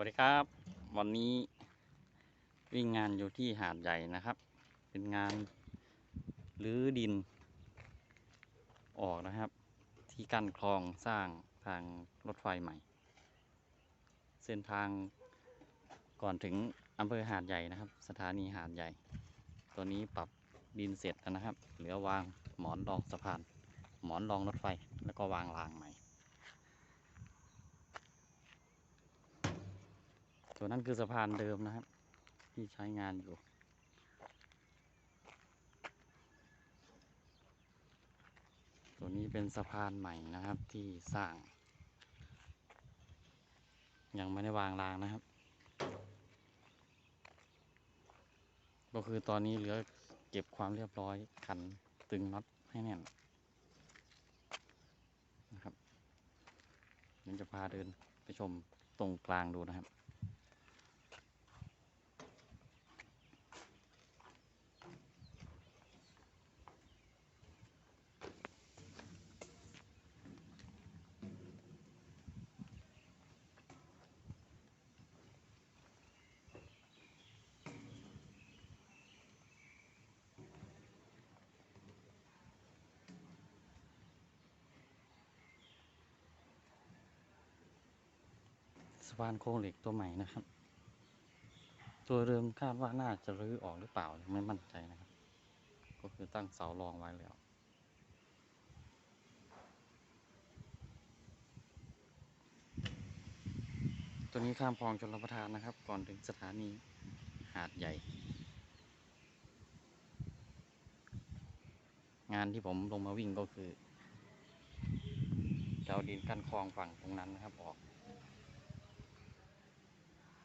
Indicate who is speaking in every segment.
Speaker 1: วัสดีครับ วันนี้วิ่งงานอยู่ที่หาดใหญ่นะครับ เป็นงานรื้อดิน ออกนะครับ ที่กั้นคลองสร้างทางรถไฟใหม่ เส้นทางก่อนถึงอำเภอหาดใหญ่นะครับ สถานีหาดใหญ่ ตัวนี้ปรับดินเสร็จแล้วนะครับ เหลือวางหมอนรองสะพาน หมอนรองรถไฟแล้วก็วางรางใหม่ ส่วนนั้นคือสะพานเดิมนะครับ ที่ใช้งานอยู่ ตัวนี้เป็นสะพานใหม่นะครับที่สร้าง ยังไม่ได้วางรางนะครับ ก็คือตอนนี้เหลือเก็บความเรียบร้อยขันตึงน็อตให้แน่นนะครับเดี๋ยวจะพาเดินไปชมตรงกลางดูนะครับ สะพานโครงเหล็กตัวใหม่นะครับ ตัวเดิมคาดว่าน่าจะรื้อออกหรือเปล่าไม่มั่นใจนะครับ ก็คือตั้งเสารองไว้แล้วตัวนี้ข้ามคลองชลประทานนะครับ ก่อนถึงสถานีหาดใหญ่ งานที่ผมลงมาวิ่งก็คือจะเอาดินกั้นคลองฝั่งตรงนั้นนะครับออก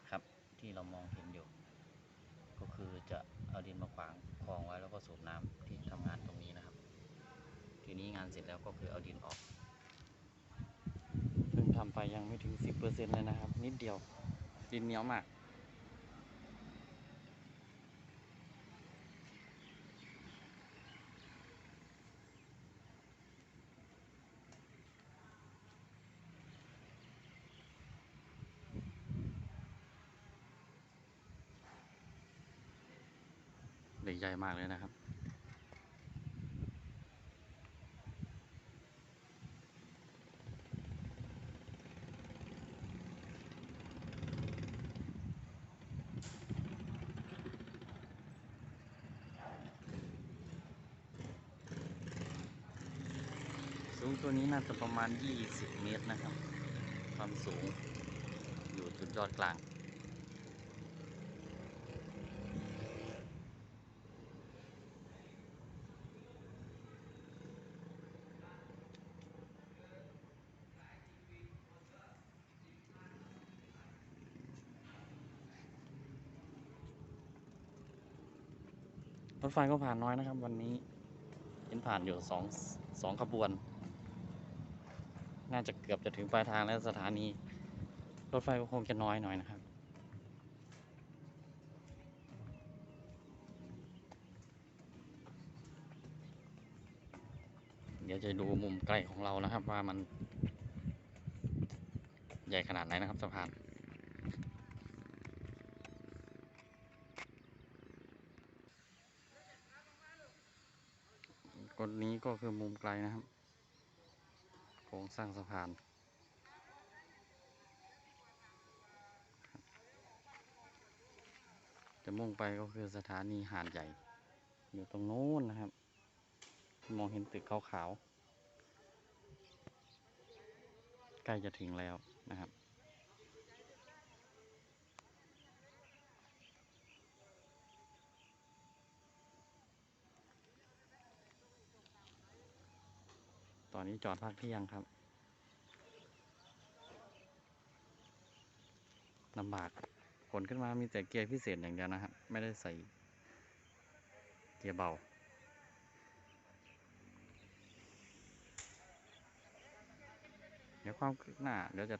Speaker 1: ครับ ที่เรามองเห็นอยู่ ก็คือจะเอาดินมาขวางคลองไว้แล้วก็สูบน้ำที่ทำงานตรงนี้นะครับ ทีนี้งานเสร็จแล้วก็คือเอาดินออกเพิ่งทำไปยังไม่ถึงสิบเปอร์เซ็นเลยนะครับ นิดเดียวดินเหนียวมาก เหล็กใหญ่มากเลยนะครับ สูงตัวนี้น่าจะประมาณ 20 เมตรนะครับ ความสูงอยู่จุดยอดกลาง รถไฟก็ผ่านน้อยนะครับ วันนี้เห็นผ่านอยู่สองสองขบวน น่าจะเกือบจะถึงปลายทางแล้วสถานี รถไฟก็คงจะน้อยหน่อยนะครับ เดี๋ยวจะดูมุมใกล้ของเรานะครับ ว่ามัน ใหญ่ขนาดไหนนะครับสะพาน ดนี้ก็คือมุมไกลนะครับโครงสร้างสะพานจะมุ่งไปก็คือสถานีหาดใหญ่ อยู่ตรงโน้นนะครับ มองเห็นตึกขาวๆใกล้จะถึงแล้วนะครับ ตอนนี้จอดพักเที่ยงครับลำบากขนขึ้นมามีแต่เกียร์พิเศษอย่างเดียวนะครับไม่ได้ใส่เกียร์เบา เดี๋ยวความคืบหน้าเดี๋ยวจะ